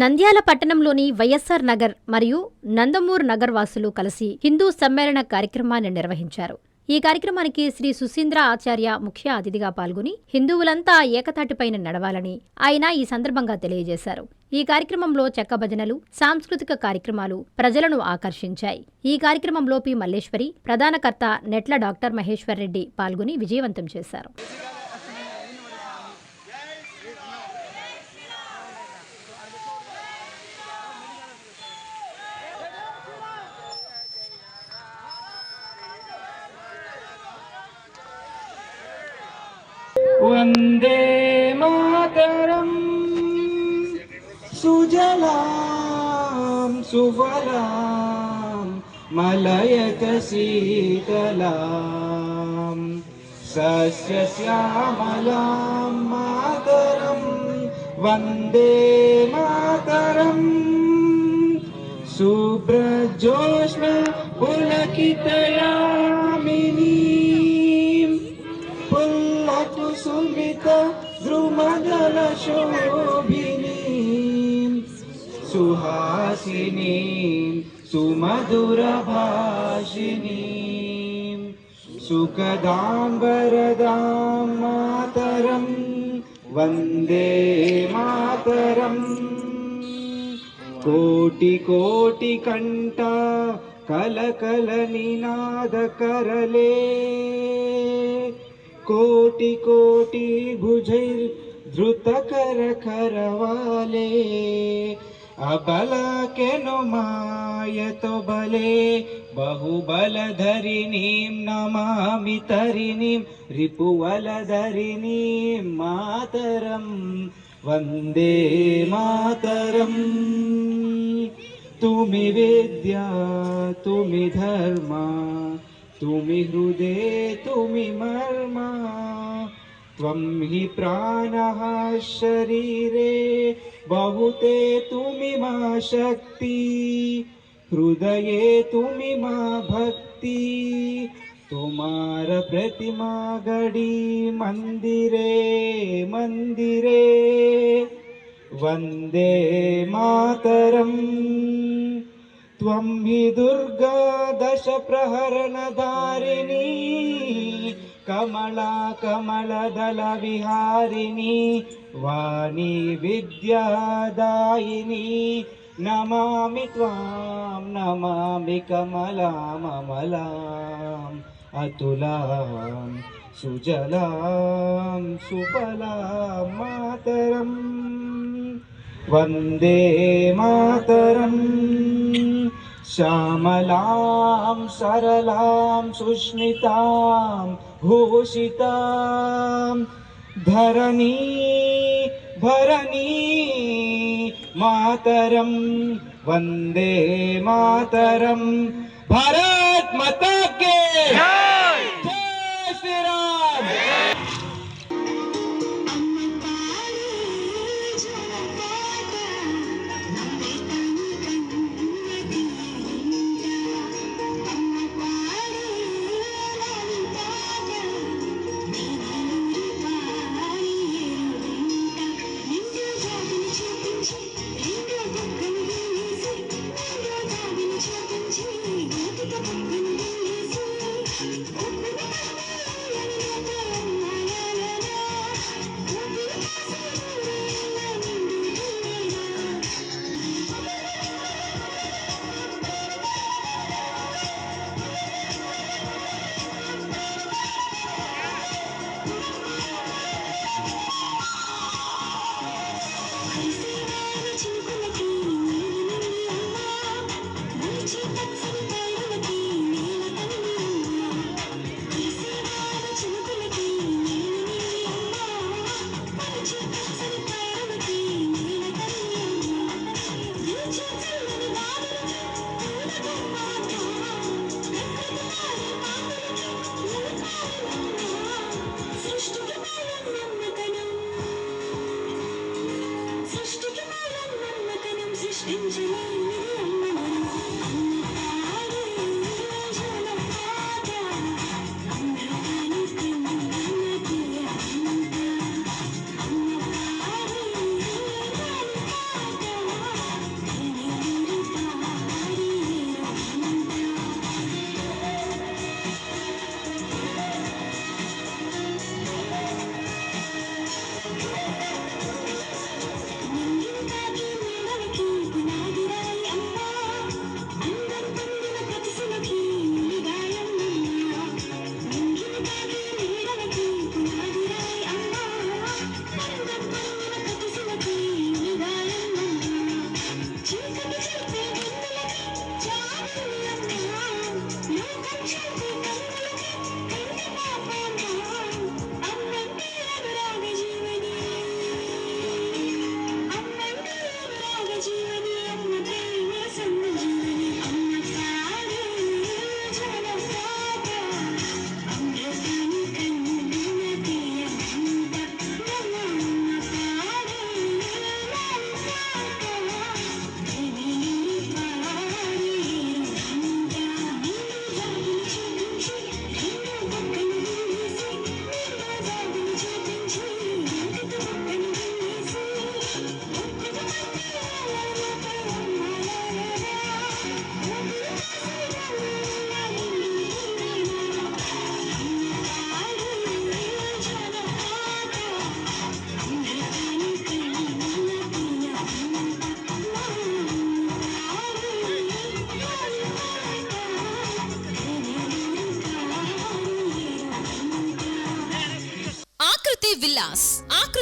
నంద్యాల పట్టణంలోని వైఎస్ఆర్ నగర్ మరియు నందమూర్ నగర్ వాసులు కలిసి హిందూ సమ్మేళన కార్యక్రమాన్ని నిర్వహించారు. ఈ కార్యక్రమానికి శ్రీ సుశీంద్ర ఆచార్య ముఖ్య అతిథిగా పాల్గొని హిందువులంతా ఏకతాటిపైన నడవాలని ఆయన ఈ సందర్భంగా తెలియజేశారు. ఈ కార్యక్రమంలో చెక్క భజనలు సాంస్కృతిక కార్యక్రమాలు ప్రజలను ఆకర్షించాయి. ఈ కార్యక్రమంలో పి మల్లేశ్వరి ప్రధానకర్త నెట్ల డాక్టర్ మహేశ్వర్ రెడ్డి పాల్గొని విజయవంతం చేశారు. वन्दे मातरम्। सुजलां सुफलां मलयत शीतलां सस्यश्यामलां मातरं वन्दे मातरम्। शुभ्रजोष्ण पुलकितयामिनीम् सुशोभिनीं सुहासिनीं सुमधुरभाषिनीं सुखदाम्बरदां मातरं वंदे मातरम् कोटिकोटिकण्ठ कलकलनिनादकरले कोटिकोटिभुजैर् कोटिकोटि भुजैर्धृतकरकरवाले अबलकेनो मायतो बले बहुबलधरिणीं नमामि तरिणीं रिपुवलधरिणीं मातरम्। वंदे मातरम्। तुमि विद्या, तुमि धर्मा, तुमि हृदे, तुमि मर्मा। त्वं हि प्राणः शरीरे बहुते तुमि मा शक्ति हृदये तुमि मा भक्ति। तुमार प्रतिमा गडी मन्दिरे मन्दिरे। वन्दे मातरम्। त्वं हि दुर्गा दशप्रहरणधारिणी कमला कमलदलविहारिणी वाणी विद्यादायिनी नमामि त्वां नमामि कमलामलाम् अतुलां सुजलां सुफलां मातरम् वन्दे मातरम् श्यामलां सरलां सुष्मितां भूषितां धरणी भरणी मातरम। वंदे मातरम। भारत माता के।